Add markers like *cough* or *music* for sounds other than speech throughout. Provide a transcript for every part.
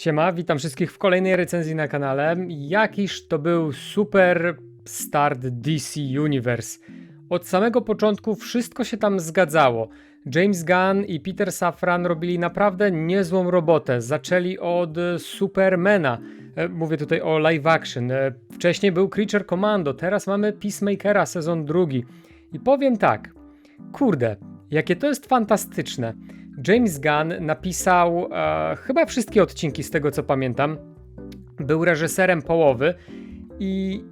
Siema, witam wszystkich w kolejnej recenzji na kanale. Jakiż to był super start DC Universe. Od samego początku wszystko się tam zgadzało. James Gunn i Peter Safran robili naprawdę niezłą robotę. Zaczęli od Supermana. E, Mówię tutaj o live action. E, Wcześniej był Creature Commando, teraz mamy Peacemakera sezon drugi. I powiem tak, kurde, jakie to jest fantastyczne. James Gunn napisał e, chyba wszystkie odcinki z tego co pamiętam. Był reżyserem połowy i,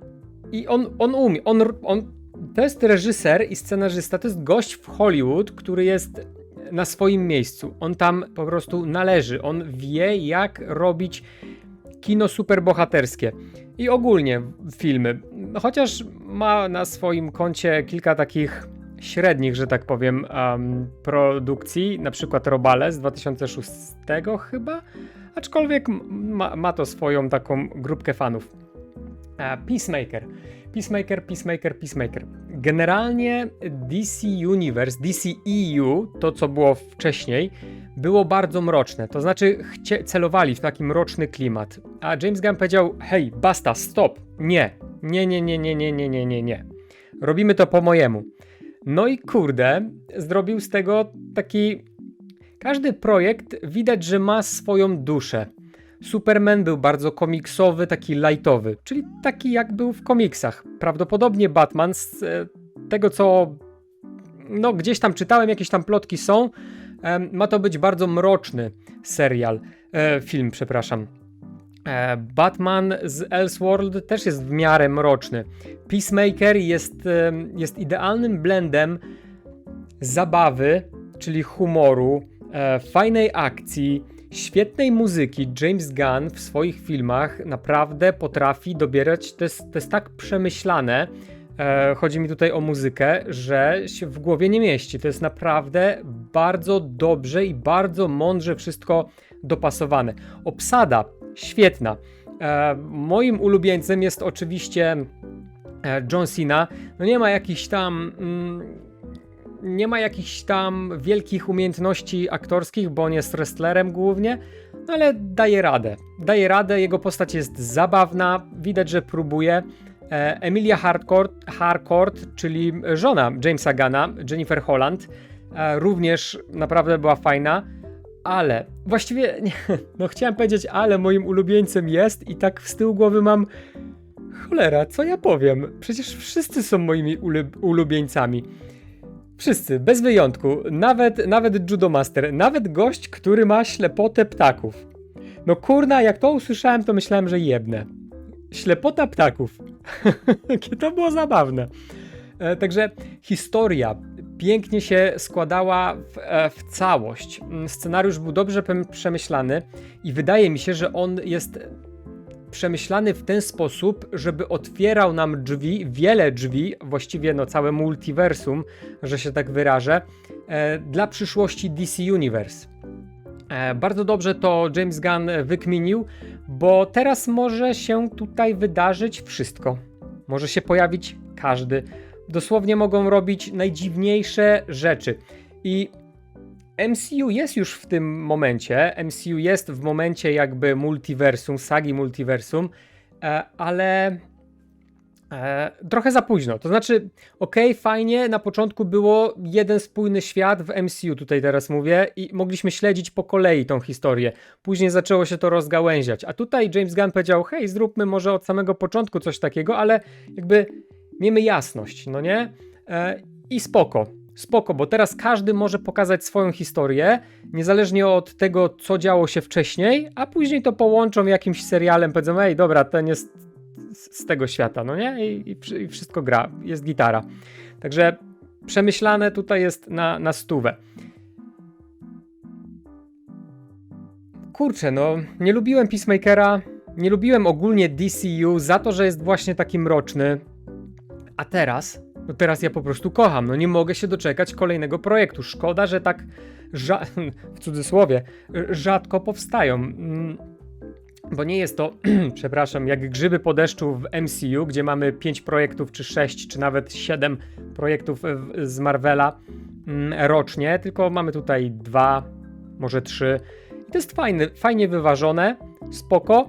i on, on umie. On, on, to jest reżyser i scenarzysta, to jest gość w Hollywood, który jest na swoim miejscu. On tam po prostu należy. On wie, jak robić kino superbohaterskie i ogólnie filmy. Chociaż ma na swoim koncie kilka takich średnich, że tak powiem, um, produkcji, na przykład Robale z 2006 chyba, aczkolwiek ma, ma to swoją taką grupkę fanów. E, Peacemaker. Peacemaker, Peacemaker, Peacemaker. Generalnie DC Universe, DCEU, to co było wcześniej, było bardzo mroczne. To znaczy chcie, celowali w taki mroczny klimat. A James Gunn powiedział: hej, basta, stop. Nie. Nie, nie, nie, nie, nie, nie, nie, nie, nie. Robimy to po mojemu. No i kurde, zrobił z tego taki. Każdy projekt widać, że ma swoją duszę. Superman był bardzo komiksowy, taki lightowy, czyli taki jak był w komiksach. Prawdopodobnie Batman z e, tego co no gdzieś tam czytałem, jakieś tam plotki są, ma to być bardzo mroczny serial, e, film, przepraszam. E, Batman z Elseworld też jest w miarę mroczny. Peacemaker jest, em, jest idealnym blendem zabawy, czyli humoru, e, fajnej akcji, świetnej muzyki. James Gunn w swoich filmach naprawdę potrafi dobierać, to jest, to jest tak przemyślane, e, chodzi mi tutaj o muzykę, że się w głowie nie mieści. To jest naprawdę bardzo dobrze i bardzo mądrze wszystko dopasowane. Obsada świetna. E, moim ulubieńcem jest oczywiście e, John Cena. No nie ma jakichś tam. Mm, nie ma jakichś tam wielkich umiejętności aktorskich, bo on jest wrestlerem głównie, no ale daje radę. Daje radę, jego postać jest zabawna, widać, że próbuje. E, Emilia Harcourt, Harcourt, czyli żona Jamesa Gana, Jennifer Holland, również naprawdę była fajna, ale właściwie, nie, no chciałem powiedzieć, ale moim ulubieńcem jest i tak z tyłu głowy mam cholera, co ja powiem? Przecież wszyscy są moimi ulu- ulubieńcami. Wszyscy, bez wyjątku, nawet, nawet Judomaster, nawet gość, który ma ślepotę ptaków. No kurna, jak to usłyszałem, to myślałem, że jebnę. Ślepota ptaków. *laughs* Jakie to było zabawne. E, także historia pięknie się składała w, e, w całość. Mm, Scenariusz był dobrze przemyślany i wydaje mi się, że on jest przemyślany w ten sposób, żeby otwierał nam drzwi, wiele drzwi, właściwie no całe multiversum, że się tak wyrażę, e, dla przyszłości DC Universe. E, bardzo dobrze to James Gunn wykminił, bo teraz może się tutaj wydarzyć wszystko. Może się pojawić każdy. Dosłownie mogą robić najdziwniejsze rzeczy. I MCU jest już w tym momencie. MCU jest w momencie jakby multiversum, sagi multiversum, e, ale e, trochę za późno. To znaczy, okej, fajnie, na początku było jeden spójny świat w MCU, tutaj teraz mówię, i mogliśmy śledzić po kolei tą historię. Później zaczęło się to rozgałęziać. A tutaj James Gunn powiedział: hej, zróbmy może od samego początku coś takiego, ale jakby miejmy jasność, no nie? E, I spoko. Spoko, bo teraz każdy może pokazać swoją historię, niezależnie od tego, co działo się wcześniej, a później to połączą jakimś serialem, powiedzą, ej, dobra, ten jest z tego świata, no nie? I, i, i wszystko gra, jest gitara. Także przemyślane tutaj jest na, na stówę. Kurczę, no, nie lubiłem Peacemakera, nie lubiłem ogólnie DCU za to, że jest właśnie taki mroczny, a teraz, no teraz ja po prostu kocham, no nie mogę się doczekać kolejnego projektu. Szkoda, że tak *laughs* w cudzysłowie rzadko powstają. Mm, Bo nie jest to, *clears throat* przepraszam, jak grzyby po deszczu w MCU, gdzie mamy 5 projektów, czy 6, czy nawet 7 projektów z Marvela mm, rocznie, tylko mamy tutaj dwa, może trzy. I to jest fajne, fajnie wyważone. spoko,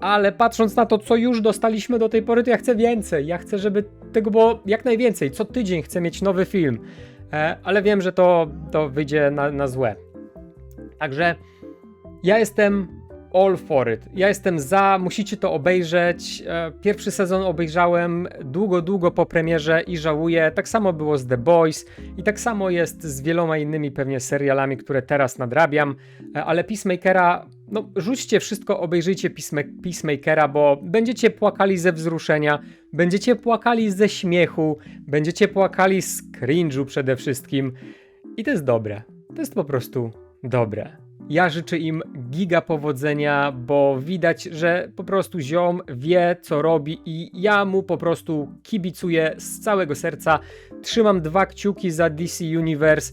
ale patrząc na to, co już dostaliśmy do tej pory, to ja chcę więcej. Ja chcę, żeby tego było jak najwięcej. Co tydzień chcę mieć nowy film, e, ale wiem, że to, to wyjdzie na, na złe. Także ja jestem all for it. Ja jestem za, musicie to obejrzeć. E, Pierwszy sezon obejrzałem długo, długo po premierze i żałuję. Tak samo było z The Boys i tak samo jest z wieloma innymi pewnie serialami, które teraz nadrabiam, E, ale Peacemakera, no rzućcie wszystko, obejrzyjcie Peacema- Peacemakera, bo będziecie płakali ze wzruszenia, będziecie płakali ze śmiechu, będziecie płakali z cringe'u przede wszystkim i to jest dobre. To jest po prostu dobre. Ja życzę im giga powodzenia, bo widać, że po prostu ziom wie, co robi i ja mu po prostu kibicuję z całego serca. Trzymam dwa kciuki za DC Universe.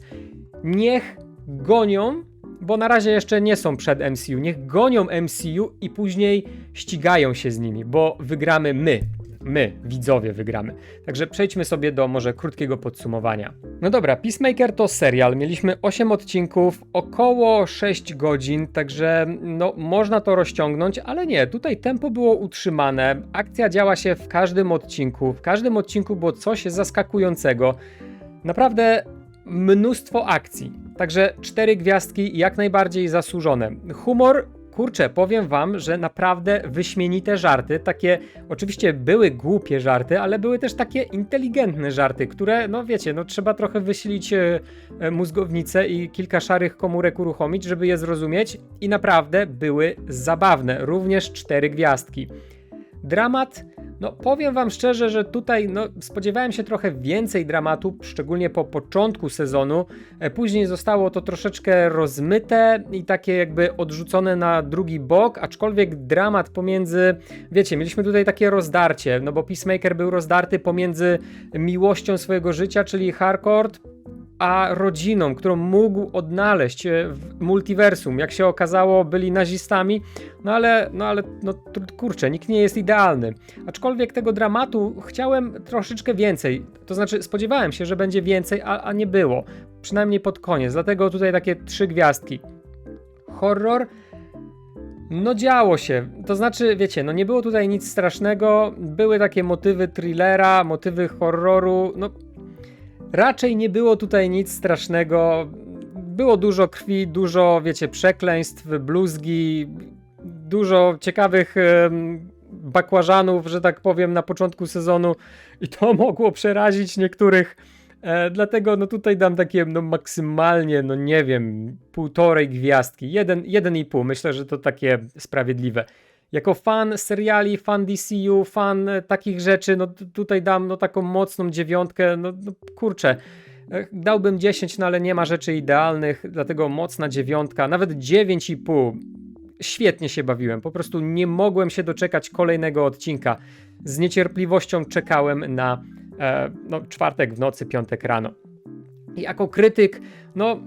Niech gonią, bo na razie jeszcze nie są przed MCU. Niech gonią MCU i później ścigają się z nimi, bo wygramy my. My, widzowie, wygramy. Także przejdźmy sobie do może krótkiego podsumowania. No dobra, Peacemaker to serial. Mieliśmy 8 odcinków, około 6 godzin, także no można to rozciągnąć, ale nie, tutaj tempo było utrzymane. Akcja działa się w każdym odcinku. W każdym odcinku było coś zaskakującego. Naprawdę mnóstwo akcji. Także cztery gwiazdki jak najbardziej zasłużone. Humor, kurczę, powiem wam, że naprawdę wyśmienite żarty. Takie, oczywiście były głupie żarty, ale były też takie inteligentne żarty, które, no wiecie, no trzeba trochę wysilić e, e, mózgownicę i kilka szarych komórek uruchomić, żeby je zrozumieć. I naprawdę były zabawne. Również cztery gwiazdki. Dramat, no powiem wam szczerze, że tutaj no, spodziewałem się trochę więcej dramatu, szczególnie po początku sezonu. E, Później zostało to troszeczkę rozmyte i takie jakby odrzucone na drugi bok, aczkolwiek dramat pomiędzy, wiecie, mieliśmy tutaj takie rozdarcie, no bo Peacemaker był rozdarty pomiędzy miłością swojego życia, czyli Harcourt, a rodziną, którą mógł odnaleźć e, w multiversum. Jak się okazało, byli nazistami, no ale, no ale, no kurczę, nikt nie jest idealny. Aczkolwiek tego dramatu chciałem troszeczkę więcej. To znaczy, spodziewałem się, że będzie więcej, a, a nie było. Przynajmniej pod koniec. Dlatego tutaj takie trzy gwiazdki. Horror. No działo się, to znaczy, wiecie, no nie było tutaj nic strasznego, były takie motywy thrillera, motywy horroru, no Raczej nie było tutaj nic strasznego. Było dużo krwi, dużo, wiecie, przekleństw, bluzgi, dużo ciekawych bakłażanów, że tak powiem, na początku sezonu i to *laughs* mogło przerazić niektórych. E, dlatego no tutaj dam takie no maksymalnie, no nie wiem, półtorej gwiazdki, jeden, jeden i pół. Myślę, że to takie sprawiedliwe. Jako fan seriali, fan DCU, fan e, takich rzeczy, no tutaj dam no taką mocną dziewiątkę, no, no kurczę. e, Dałbym 10, no ale nie ma rzeczy idealnych, dlatego mocna dziewiątka, nawet 9,5. Świetnie się bawiłem, po prostu nie mogłem się doczekać kolejnego odcinka. Z niecierpliwością czekałem na e, no, czwartek w nocy, piątek rano. I jako krytyk, no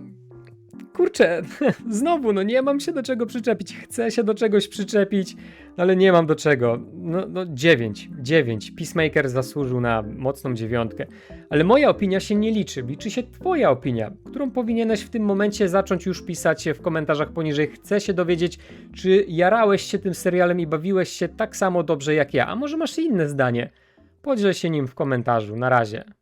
kurczę, *laughs* znowu, no nie mam się do czego przyczepić. Chcę się do czegoś przyczepić, no ale nie mam do czego. No, no 9, 9. Peacemaker zasłużył na mocną dziewiątkę. Ale moja opinia się nie liczy. Liczy się twoja opinia, którą powinieneś w tym momencie zacząć już pisać w komentarzach poniżej. Chcę się dowiedzieć, czy jarałeś się tym serialem i bawiłeś się tak samo dobrze jak ja. A może masz inne zdanie? Podziel się nim w komentarzu. Na razie.